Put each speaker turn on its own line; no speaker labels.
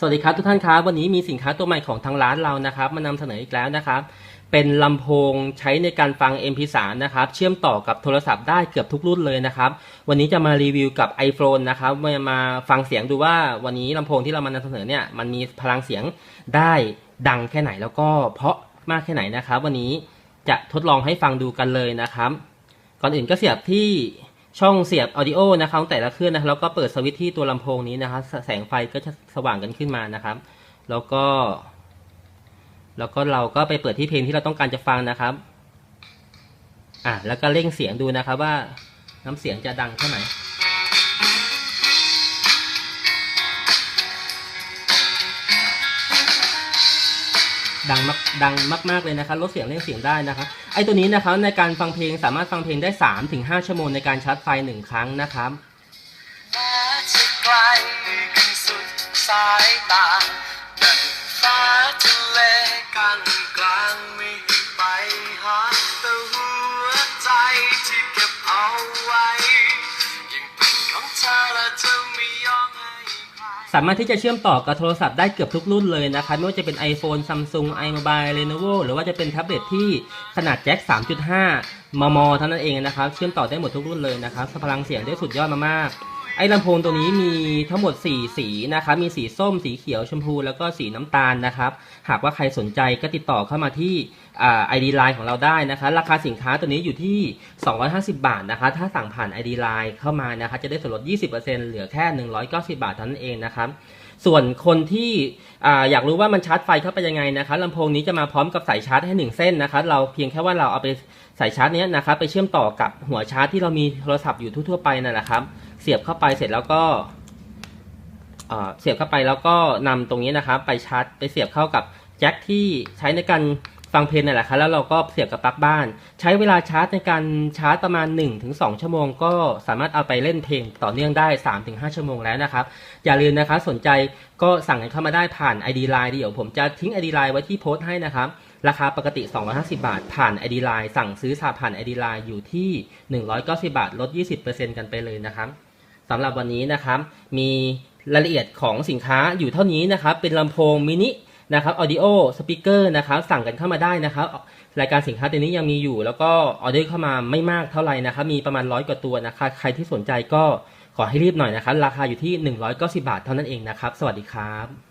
สวัสดีครับทุกท่านครับวันนี้มีสินค้าตัวใหม่ของทางร้านเรานะครับมานำเสนออีกแล้วนะครับ เป็นลำโพงใช้ในการฟัง MP3 นะครับ เชื่อมต่อกับโทรศัพท์ได้เกือบทุกรุ่นเลยนะครับ วันนี้จะมารีวิวกับ iPhone นะครับมามาฟังเสียงดูว่าวันนี้ลำโพงที่เรามานำเสนอเนี่ยมันมีพลังเสียงได้ดังแค่ไหนแล้วก็เพราะมากแค่ไหนนะครับ วันนี้จะทดลองให้ฟังดูกันเลยนะครับ ก่อนอื่นก็เสียบที่ ช่องเสียบออดิโอนะครับแต่ละเครื่องนะครับแล้วก็เปิดสวิตช์ที่ตัวลำโพงนี้นะครับแสแสงไฟก็จะสว่างกันขึ้นมานะครับ แล้วก็ แล้วก็เราก็ไปเปิดที่เพลงที่เราต้องการจะฟังนะครับอะแล้วก็เร่งเสียงดูนะครับว่าน้ำเสียงจะดังเท่าไหร่ ดังมากดังมากๆเลยนะครับลดเสียงเร่งเสียงได้นะครับไอตัวนี้นะครับในการฟังเพลงสามารถฟังเพลงได้ 3-5 ชั่วโมงในการชาร์จไฟหนึ่งครั้งนะครับ
ที่เก็บเอาไว้ยังเป็นของเธอและจะไม่ยอมให้ใคร
สามารถที่จะเชื่อมต่อกับโทรศัพท์ได้เกือบทุกรุ่นเลยนะครับไม่ว่าจะเป็น iPhone Samsung iMobile Lenovo หรือว่าจะเป็นแท็บเล็ตที่ขนาดแจ็ค 3.5 มม เท่านั้นเองนะครับ เชื่อมต่อได้หมดทุกรุ่นเลยนะครับพลังเสียงได้สุดยอดมากๆ ไอ้ลำโพงตัวนี้มีทั้งหมด 4 สีนะครับ มีสีส้ม สีเขียว ชมพู แล้วก็สีน้ำตาลนะครับ หากว่าใครสนใจก็ติดต่อเข้ามาที่อ่า ID Line ของเราได้นะคะ ราคาสินค้าตัวนี้อยู่ที่ 250 บาทนะคะ ถ้าสั่งผ่าน ID Line เข้ามานะคะ จะได้ส่วนลด 20%เหลือแค่ 190 บาทเท่านั้นเองนะครับ ส่วนคนที่ออยากรู้ว่ามันชาร์จไฟเข้าไปยังไงนะคะลำโพงนี้จะมาพร้อมกับสายชาร์จให้หนึ่งเส้นนะคะ เราเพียงแค่ว่าเราเอาไปสายชาร์จเนี้ยนะครับไปเชื่อมต่อกับหัวชาร์จที่เรามีโทรศัพท์อยู่ทั่วๆไปนั่นแหละครับ เสียบเข้าไปเสร็จแล้วก็อ่าเสียบเข้าไปแล้วก็นำตรงนี้นะครับ ไปชาร์จไปเสียบเข้ากับแจ็คที่ใช้ในการฟังเพลงนั่นแหละครับแล้วเราก็เสียบกับปลั๊กบ้าน ใช้เวลาชาร์จในการชาร์จประมาณ 1-2 ชั่วโมง ก็สามารถเอาไปเล่นเพลงต่อเนื่องได้ 3-5 ชั่วโมงแล้วนะครับ อย่าลืมนะครับสนใจก็สั่งกันเข้ามาได้ผ่าน ID Line เดี๋ยวผมจะทิ้ง ID Line ไว้ที่โพสต์ให้นะครับ ราคาปกติ 250 บาท ผ่าน ID Line สั่งซื้อสาผ่าน ID Line อยู่ที่ 190 บาท ลด 20%กันไปเลยนะครับ สำหรับวันนี้นะครับ มีรายละเอียดของสินค้าอยู่เท่านี้นะครับ เป็นลำโพงมินินะครับออดิโอสปีกเกอร์นะครับ สั่งกันเข้ามาได้นะครับ รายการสินค้าตัวนี้ยังมีอยู่ แล้วก็ออเดอร์เข้ามาไม่มากเท่าไหร่นะครับ มีประมาณร้อยกว่าตัวนะคะใครที่สนใจก็ขอให้รีบหน่อยนะครับ ราคาอยู่ที่ 190 บาทเท่านั้นเองนะครับ สวัสดีครับ